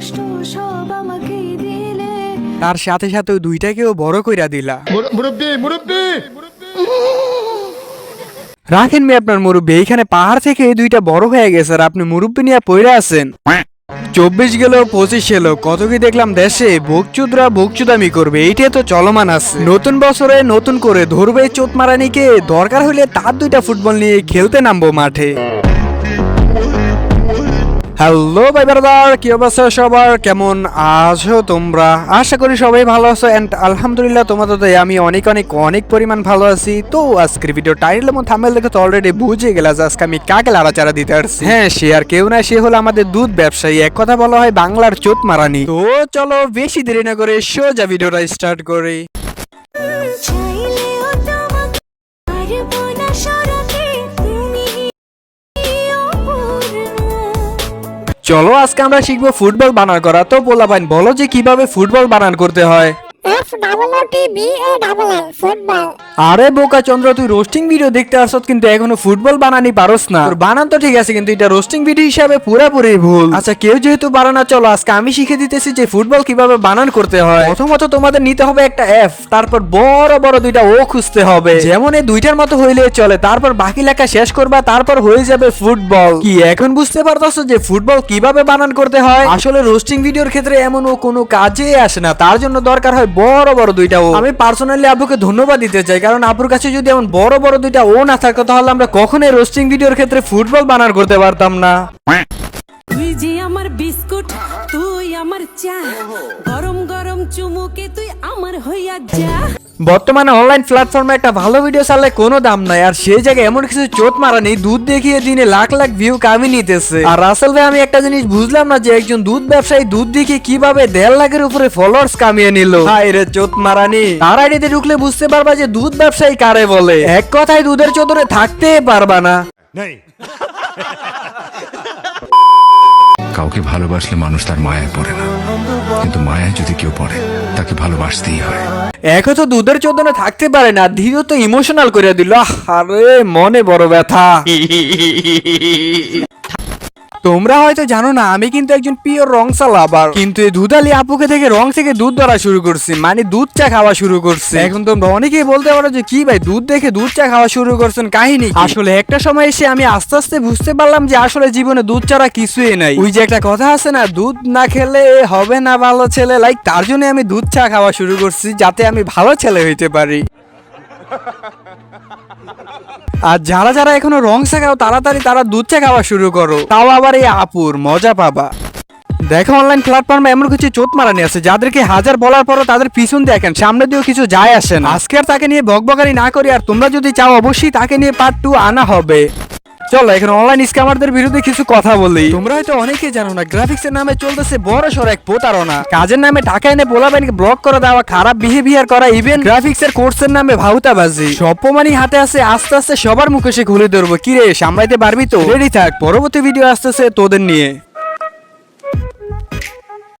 কষ্ট সব আমাকে দিলে। তার সাথে সাথে ওই দুইটাকেও বড় কইরা দিলা। মুরব্বী মুরব্বী! রাখেন মি আপনার মুরব্বী এইখানে পাহাড় থেকে এই দুইটা বড় হয়ে গেছে আর আপনি মুরব্বী নিয়ে পইরা আছেন। চব্বিশ গেল পঁচিশ এলো কত কি দেখলাম দেশে? ভোগচুদরা ভোগচুদামি করবে এইটাই তো চলমান আছে। নতুন বছরে নতুন করে ধরবে চোট মারানিকে দরকার হলে তার দুইটা ফুটবল নিয়ে খেলতে নামবো মাঠে। হ্যালো, ভাই ব্রাদার, কি অবস্থা সবার? কেমন আছো তোমরা? আশা করি সবাই ভালো আছো অ্যান্ড আলহামদুলিল্লাহ তোমাদের তো আমি অনেক অনেক অনেক পরিমাণ ভালো আছি। তো আজকের ভিডিও টাইটেল এবং থাম্বনেল দেখে তো অলরেডি বুঝে গেলা যে আজকে আমি কাকে লাড়াচাড়া দিতে আসছি। হ্যাঁ সে আর কেউ না, সে হলো আমাদের দুধ ব্যবসায়ী। এক কথা বলা হয়, বাংলার চোট মারানি তো চলো, বেশি দেরি না করে সোজা ভিডিওটা স্টার্ট করি। চলো, আজকে আমরা শিখব ফুটবল বানান করা। তো বলা পাইন বলো যে কীভাবে ফুটবল বানান করতে হয়? F double O T B A double football. আরে বোকা চন্দ্র, তুই রোস্টিং ভিডিও দেখতে আসত, কিন্তু এখনও ফুটবল বানানি পারস না। তোর বানান তো ঠিক আছে, কিন্তু এটা রোস্টিং ভিডিও হিসাবে পুরোপুরি ভুল। আচ্ছা কেউ যেহেতু বানানা, চলো, আজকে আমি শিখে দিতেছি যে ফুটবল কীভাবে বানান করতে হয়। প্রথমত তোমাদের নিতে হবে একটা এফ তারপর বড় বড় দুইটা ও খুঁজতে হবে। যেমন এই দুইটার মতো হইলে চলে, তারপর বাকি লেখা শেষ করবা, তারপর হয়ে যাবে ফুটবল কি, এখন বুঝতে পারতাছো যে ফুটবল কীভাবে বানান করতে হয়? আসলে রোস্টিং ভিডিওর ক্ষেত্রে এমন ও কোনো কাজে আসে না, তার জন্য দরকার হয় বড় বড় দুইটা ও আমি পার্সোনালি আব্বুকে ধন্যবাদ দিতে চাই কারণ আপুর কাছে যদি এমন বড় বড় দুইটা ও না থাকতো তাহলে আমরা কখনোই রোস্টিং ভিডিওর ক্ষেত্রে ফুটবল বানার করতে পারতাম না। তুই যে আমার বিস্কুট, তুই আমার চা, গরম গরম চুমুকে তুই আমার হইয়া যা। বর্তমানে অনলাইন প্ল্যাটফর্মে একটা ভালো ভিডিও ছাড়লে কোনো দাম নাই আর সেই জায়গায় এমন কিছু চোট মারা নেই দুধ দেখিয়ে দিনে লাখ লাখ ভিউ কামিয়ে নিতেছে। আর রাসেল ভাই আমি একটা জিনিস বুঝলাম না যে একজন দুধ ব্যবসায়ী দুধ দেখিয়ে কীভাবে দেড় লাখের উপরে ফলোয়ার্স কামিয়ে নিল। হাই রে চোট মারানি। তার আইডিতে ঢুকলে বুঝতে পারবা যে দুধ ব্যবসায়ী কারে বলে। এক কথায় দুধের চোদরে থাকতে পারবা না। কাউকে ভালোবাসলে মানুষ তার মায়ায় পড়ে না। কিন্তু মায়ায় যদি কেউ পড়ে তাকে ভালোবাসতেই হয়। এক তো দুধের চোদনে থাকতে পারে না ধীরে তো ইমোশনাল করে দিল আরে মনে বড় ব্যথা। তোমরা হয়তো জানো না, আমি কিন্তু একজন পিওর রংসা লাভার কিন্তু এই দুধালি আপুকে থেকে রং থেকে দুধ ধরা শুরু করছি মানে দুধ চা খাওয়া শুরু করছে। এখন তোমরা অনেকেই বলতে পারো যে, কি ভাই, দুধ দেখে দুধ চা খাওয়া শুরু করছেন কাহিনী আসলে একটা সময় এসে আমি আস্তে আস্তে বুঝতে পারলাম যে, আসলে জীবনে দুধ ছাড়া কিছুই নাই। ওই যে একটা কথা আছে না, দুধ না খেলে হবে না ভালো ছেলে লাইক তার জন্য আমি দুধ চা খাওয়া শুরু করছি, যাতে আমি ভালো ছেলে হইতে পারি। আর যারা যারা এখনও রং শেখাও, তাড়াতাড়ি তারা দুধ চা খাওয়া শুরু করো। তাও আবার এই আপুর মজা পাবা। দেখো অনলাইন প্ল্যাটফর্মে এমন কিছু চোট মারানি আছে, যাদেরকে হাজার বলার পরও তাদের পিছন দেখেন সামনে দিয়েও কিছু যায় আসেন আজকে আর তাকে নিয়ে বকবকারি না করি, আর তোমরা যদি চাও, অবশ্যই তাকে নিয়ে পার্ট টু আনা হবে। চলো এখন অনলাইন স্ক্যামারদের বিরুদ্ধে কিছু কথা বলি। তোমরা হয়তো অনেকে জানো না গ্রাফিক্স এর নামে চলতেছে বড় সড় এক প্রতারণা। কাজের নামে টাকা এনে পোলাবেনকে ব্লক করে দেওয়া খারাপ বিহেভিয়ার করা ইভেন গ্রাফিক্স এর কোর্সের নামে ভাউতাবাজি। সব প্রমাণই হাতে আছে আস্তে আস্তে সবার মুখে সে খুলে ধরবো। কিরে সামলাইতে পারবি তো? রেডি থাক পরবর্তী ভিডিও আসতেছে তোদের নিয়ে।